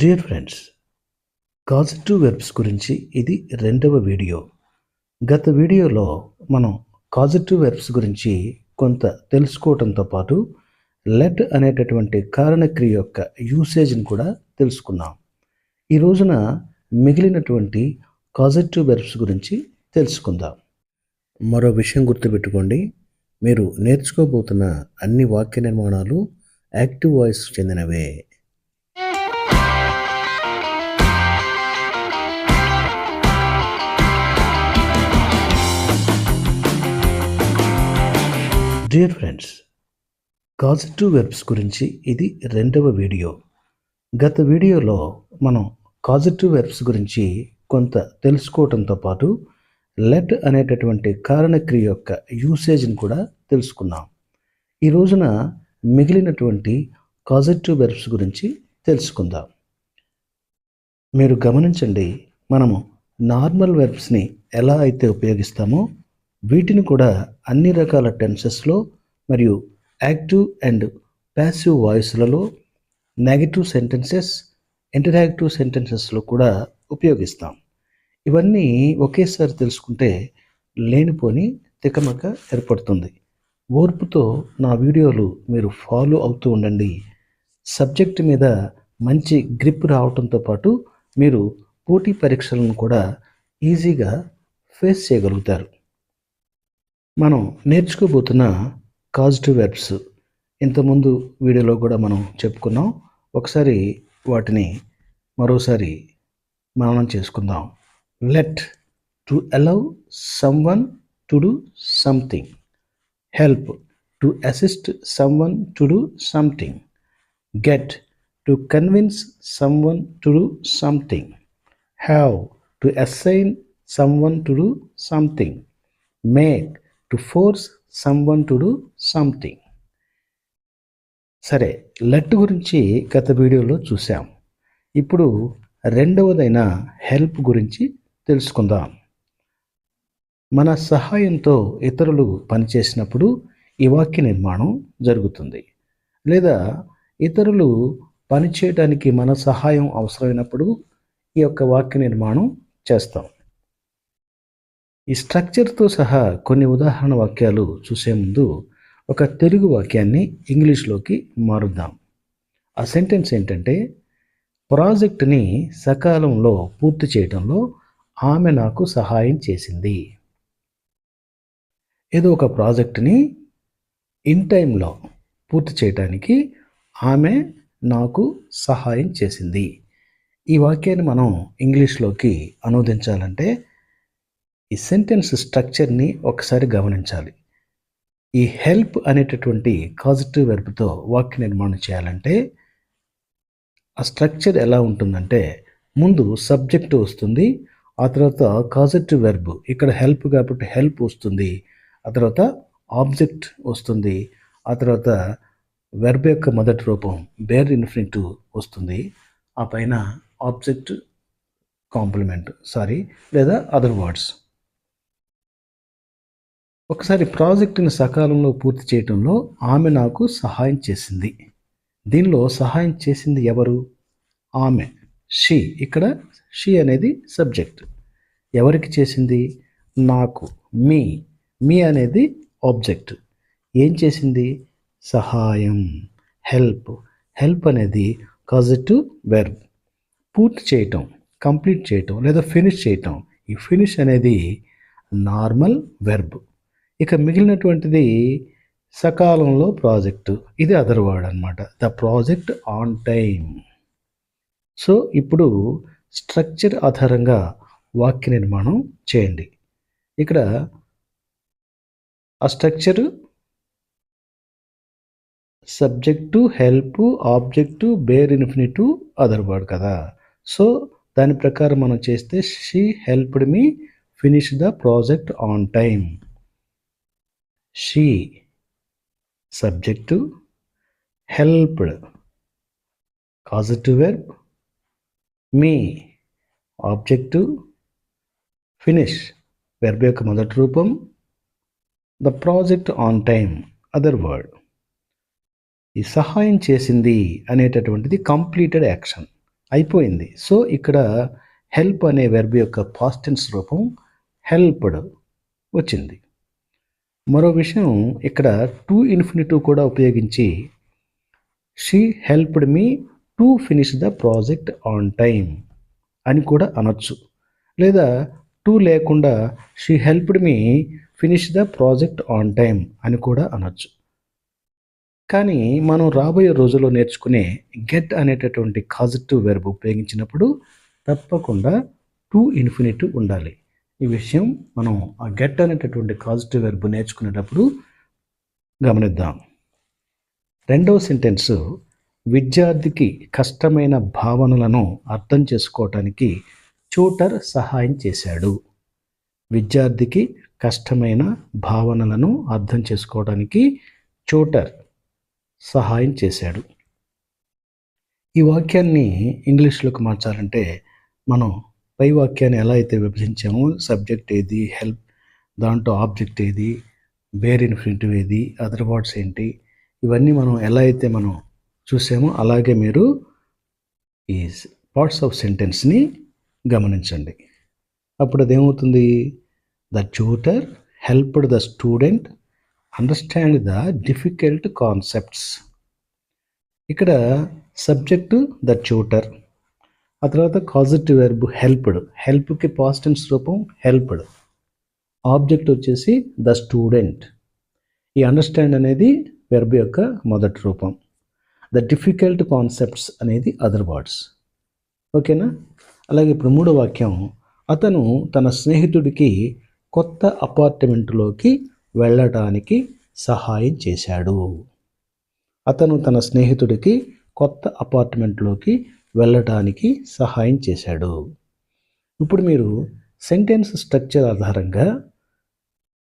Dear friends causative verbs గురించి ఇది రెండవ వీడియో. గత వీడియోలో మనం కాజిటివ్ వెర్బ్స్ గురించి కొంత తెలుసుకోవడంతో పాటు లెట్ అనేటటువంటి కారణక్రియ యొక్క యూసేజ్ని కూడా తెలుసుకున్నాం. ఈ రోజున మిగిలినటువంటి కాజిటివ్ వెర్బ్స్ గురించి తెలుసుకుందాం. మరో విషయం గుర్తుపెట్టుకోండి. మీరు నేర్చుకోబోతున్న అన్ని వాక్య నిర్మాణాలు యాక్టివ్ వాయిస్ చెందినవే. డియర్ ఫ్రెండ్స్ కాజిటివ్ వెర్బ్స్ గురించి ఇది రెండవ వీడియో. గత వీడియోలో మనం కాజిటివ్ వెర్బ్స్ గురించి కొంత తెలుసుకోవడంతో పాటు లెట్ అనేటటువంటి కారణక్రియ యొక్క యూసేజ్ని కూడా తెలుసుకున్నాం. ఈ రోజున మిగిలినటువంటి కాజిటివ్ వెర్బ్స్ గురించి తెలుసుకుందాం. మీరు గమనించండి మనము నార్మల్ వెర్బ్స్ని ఎలా అయితే ఉపయోగిస్తామో వీటిని కూడా అన్ని రకాల టెన్సెస్లో మరియు యాక్టివ్ అండ్ ప్యాసివ్ వాయిస్లలో నెగటివ్ సెంటెన్సెస్ ఇంటరాక్టివ్ సెంటెన్సెస్లో కూడా ఉపయోగిస్తాం. ఇవన్నీ ఒకేసారి తెలుసుకుంటే లేనిపోని తికమక ఏర్పడుతుంది. ఓర్పుతో నా వీడియోలు మీరు ఫాలో అవుతూ ఉండండి. సబ్జెక్ట్ మీద మంచి గ్రిప్ రావడంతో పాటు మీరు పోటీ పరీక్షలను కూడా ఈజీగా ఫేస్ చేయగలుగుతారు. మనం నేర్చుకోబోతున్న కాజిటివ్ వెర్బ్స్ ఇంతకుముందు వీడియోలో కూడా మనం చెప్పుకున్నాం. ఒకసారి వాటిని మరోసారి మననం చేసుకుందాం. Let to allow someone to do something help to assist someone to do something get to convince someone to do something have to assign someone to do something make to force someone to do something సరే let గురించి గత వీడియోలో చూసాం ఇప్పుడు రెండవదైన help గురించి తెలుసుకుందాం. మన సహాయంతో ఇతరులు పనిచేసినప్పుడు ఈ వాక్య నిర్మాణం జరుగుతుంది. లేదా ఇతరులు పనిచేయడానికి మన సహాయం అవసరమైనప్పుడు ఈ యొక్క వాక్య నిర్మాణం చేస్తాం. ఈ స్ట్రక్చర్తో సహా కొన్ని ఉదాహరణ వాక్యాలు చూసే ముందు ఒక తెలుగు వాక్యాన్ని ఇంగ్లీష్లోకి మారుద్దాం. ఆ సెంటెన్స్ ఏంటంటే ప్రాజెక్టుని సకాలంలో పూర్తి చేయడంలో ఆమె నాకు సహాయం చేసింది. ఏదో ఒక ప్రాజెక్టుని ఇన్ టైంలో పూర్తి చేయడానికి ఆమె నాకు సహాయం చేసింది. ఈ వాక్యాన్ని మనం ఇంగ్లీష్లోకి అనువదించాలంటే ఈ సెంటెన్స్ స్ట్రక్చర్ని ఒకసారి గమనించాలి. ఈ హెల్ప్ అనేటటువంటి కాజిటివ్ వెర్బ్తో వాక్య నిర్మాణం చేయాలంటే ఆ స్ట్రక్చర్ ఎలా ఉంటుందంటే ముందు సబ్జెక్ట్ వస్తుంది ఆ తర్వాత కాజిటివ్ వెర్బ్ ఇక్కడ హెల్ప్ కాబట్టి హెల్ప్ వస్తుంది ఆ తర్వాత ఆబ్జెక్ట్ వస్తుంది ఆ తర్వాత వెర్బ్ యొక్క మొదటి రూపం బేర్ ఇన్ఫినిటివ్ వస్తుంది ఆ పైన ఆబ్జెక్ట్ కాంప్లిమెంట్ సారీ లేదా అదర్ వర్డ్స్ ఒకసారి ప్రాజెక్టును సకాలంలో పూర్తి చేయడంలో ఆమె నాకు సహాయం చేసింది. దీనిలో సహాయం చేసింది ఎవరు? ఆమె. షీ. ఇక్కడ షీ అనేది సబ్జెక్ట్. ఎవరికి చేసింది? నాకు. మీ. మీ అనేది ఆబ్జెక్ట్. ఏం చేసింది? సహాయం. హెల్ప్. హెల్ప్ అనేది కాజిటివ్ వెర్బ్. పూర్తి చేయటం కంప్లీట్ చేయటం లేదా ఫినిష్ చేయటం. ఈ ఫినిష్ అనేది నార్మల్ వెర్బ్. ఇక మిగిలినటువంటిది సకాలంలో ప్రాజెక్టు. ఇది అదర్ వర్డ్ అనమాట the project on time so ఇప్పుడు స్ట్రక్చర్ ఆధారంగా వాక్య నిర్మాణం చేయండి. ఇక్కడ ఆ structure subject help object bare infinitive other word కదా. సో దాని ప్రకారం మనం చేస్తే she helped me finish the project on time she subject helped causative verb me object finish verb యొక్క మొదటి రూపం the project on time other word ఈ సహాయం చేసింది అనేటటువంటిది కంప్లీటెడ్ యాక్షన్ అయిపోయింది. సో ఇక్కడ హెల్ప్ అనే వెర్బ్ యొక్క పాస్టెన్స్ రూపం హెల్ప్డ్ వచ్చింది. మరో విషయం ఇక్కడ టూ ఇన్ఫినిటివ్ కూడా ఉపయోగించి she helped me to finish the project on time అని కూడా అనొచ్చు. లేదా టూ లేకుండా she helped me finish the project on time అని కూడా అనొచ్చు. కానీ మనం రాబోయే రోజుల్లో నేర్చుకునే గెట్ అనేటటువంటి కాజిటివ్ వెర్బ్ ఉపయోగించినప్పుడు తప్పకుండా టూ ఇన్ఫినిటివ్ ఉండాలి. ఈ విషయం మనం ఆ గెట్ అనేటటువంటి కాజిటివ్ వెర్బ్ నేర్చుకునేటప్పుడు గమనిద్దాం. రెండవ సెంటెన్స్ విద్యార్థికి కష్టమైన భావనలను అర్థం చేసుకోవటానికి ట్యూటర్ సహాయం చేశాడు. విద్యార్థికి కష్టమైన భావనలను అర్థం చేసుకోవడానికి ట్యూటర్ సహాయం చేశాడు. ఈ వాక్యాన్ని ఇంగ్లీష్లోకి మార్చాలంటే మనం పై వాక్యాన్ని ఎలా అయితే విభజించామో సబ్జెక్ట్ ఏది హెల్ప్ దాంట్లో ఆబ్జెక్ట్ ఏది బేర్ ఇన్ఫినిటివ్ ఏది అదర్ వర్డ్స్ ఏంటి ఇవన్నీ మనం ఎలా అయితే మనం చూసామో అలాగే మీరు ఈ పార్ట్స్ ఆఫ్ సెంటెన్స్ని గమనించండి. అప్పుడు అదేమవుతుంది? The tutor helped the student understand the difficult concepts ఇక్కడ సబ్జెక్టు ద ట్యూటర్ ఆ తర్వాత కాజిటివ్ వెర్బ్ హెల్ప్డ్ హెల్ప్కి పాజిటివ్స్ రూపం హెల్ప్డ్ ఆబ్జెక్ట్ వచ్చేసి ద స్టూడెంట్ ఈ అండర్స్టాండ్ అనేది వెర్బ్ యొక్క మొదటి రూపం. ద డిఫికల్ట్ కాన్సెప్ట్స్ అనేది అదర్ వర్డ్స్ ఓకేనా అలాగే ఇప్పుడు మూడో వాక్యం. అతను తన స్నేహితుడికి కొత్త అపార్ట్మెంట్లోకి వెళ్ళడానికి సహాయం చేశాడు. అతను తన స్నేహితుడికి కొత్త అపార్ట్మెంట్లోకి వెళ్ళటానికి సహాయం చేశాడు. ఇప్పుడు మీరు సెంటెన్స్ స్ట్రక్చర్ ఆధారంగా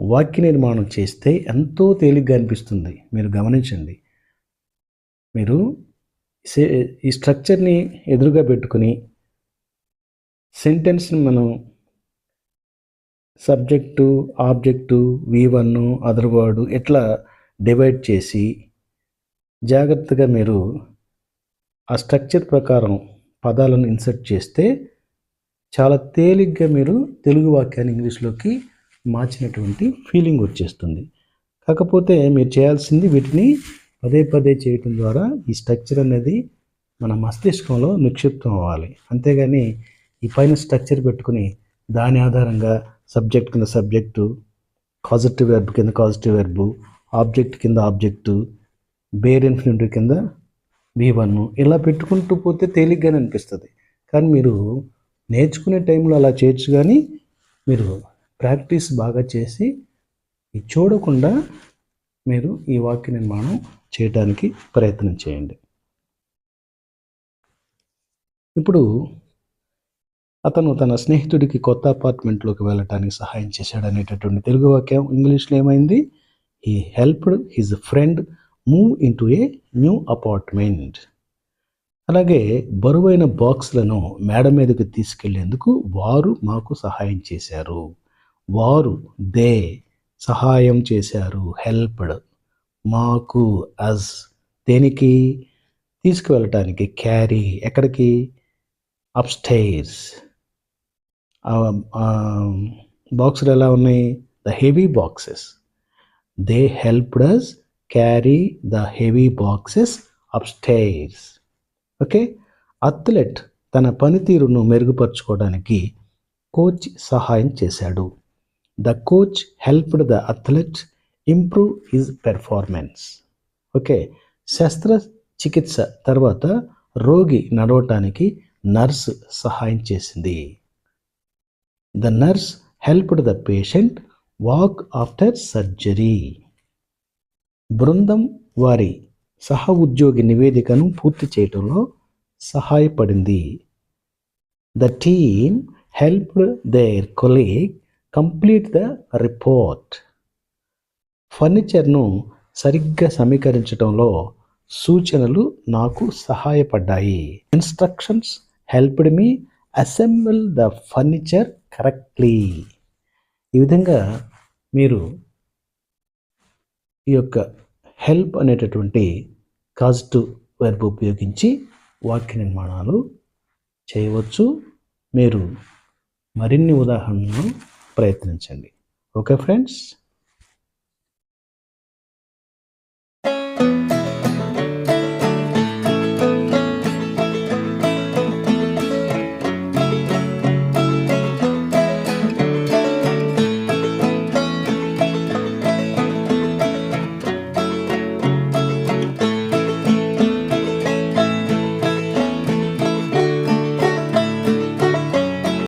వాక్య నిర్మాణం చేస్తే ఎంతో తేలిగ్గా అనిపిస్తుంది. మీరు గమనించండి. మీరు సే- ఈ స్ట్రక్చర్ని ఎదురుగా పెట్టుకుని సెంటెన్స్ని మనం subject object V one other word ఇట్లా డివైడ్ చేసి జాగ్రత్తగా మీరు ఆ స్ట్రక్చర్ ప్రకారం పదాలను ఇన్సర్ట్ చేస్తే చాలా తేలిగ్గా మీరు తెలుగు వాక్యాన్ని ఇంగ్లీష్లోకి మార్చినటువంటి ఫీలింగ్ వచ్చేస్తుంది. కాకపోతే మీరు చేయాల్సింది వీటిని పదే పదే చేయటం ద్వారా ఈ స్ట్రక్చర్ అనేది మన మస్తిష్కంలో నిక్షిప్తం అవ్వాలి. అంతేగాని ఈ పైన స్ట్రక్చర్ పెట్టుకుని దాని ఆధారంగా సబ్జెక్ట్ కింద సబ్జెక్టు కాజిటివ్ వెర్బ్ కింద కాజిటివ్ వెర్బు ఆబ్జెక్ట్ కింద ఆబ్జెక్టు బేర్ ఇన్ఫినిటివ్ కింద వి వన్ ఇలా పెట్టుకుంటూ పోతే తేలిగ్గానే అనిపిస్తుంది. కానీ మీరు నేర్చుకునే టైంలో అలా చేయొచ్చు కానీ మీరు ప్రాక్టీస్ బాగా చేసి చూడకుండా మీరు ఈ వాక్య నిర్మాణం చేయడానికి ప్రయత్నం చేయండి. ఇప్పుడు అతను తన స్నేహితుడికి కొత్త అపార్ట్మెంట్లోకి వెళ్ళటానికి సహాయం చేశాడు అనేటటువంటి తెలుగు వాక్యం ఇంగ్లీష్లో ఏమైంది? He helped his friend move in to a new apartment అలాగే బరువైన బాక్స్లను మేడ మీదకి తీసుకెళ్ళేందుకు వారు మాకు సహాయం చేశారు. వారు దే సహాయం చేశారు హెల్ప్డ్ మాకు అజ్ దేనికి? తీసుకువెళ్ళటానికి క్యారీ ఎక్కడికి? అప్స్టైర్స్. బాక్సులు ఎలా ఉన్నాయి? The heavy boxes. They helped us carry the heavy boxes upstairs okay athlete తన పనితీరును మెరుగుపరుచుకోవడానికి కోచ్ సహాయం చేశాడు. The coach helped the athlete improve his performance okay శస్త్రచికిత్స తర్వాత రోగి నడవటానికి నర్స్ సహాయం చేసింది. The nurse helped the patient walk after surgery బృందం వారి సహ ఉద్యోగి నివేదికను పూర్తి చేయటంలో సహాయపడింది. The team helped their colleague complete the report ఫర్నిచర్ను సరిగ్గా సమీకరించడంలో సూచనలు నాకు సహాయపడ్డాయి. Instructions helped me assemble the furniture correctly ఈ విధంగా మీరు ఈ యొక్క హెల్ప్ అనేటటువంటి కాజిటివ్ వెర్బ్ ఉపయోగించి వాక్య నిర్మాణాలు చేయవచ్చు. మీరు మరిన్ని ఉదాహరణలు ప్రయత్నించండి. Okay friends?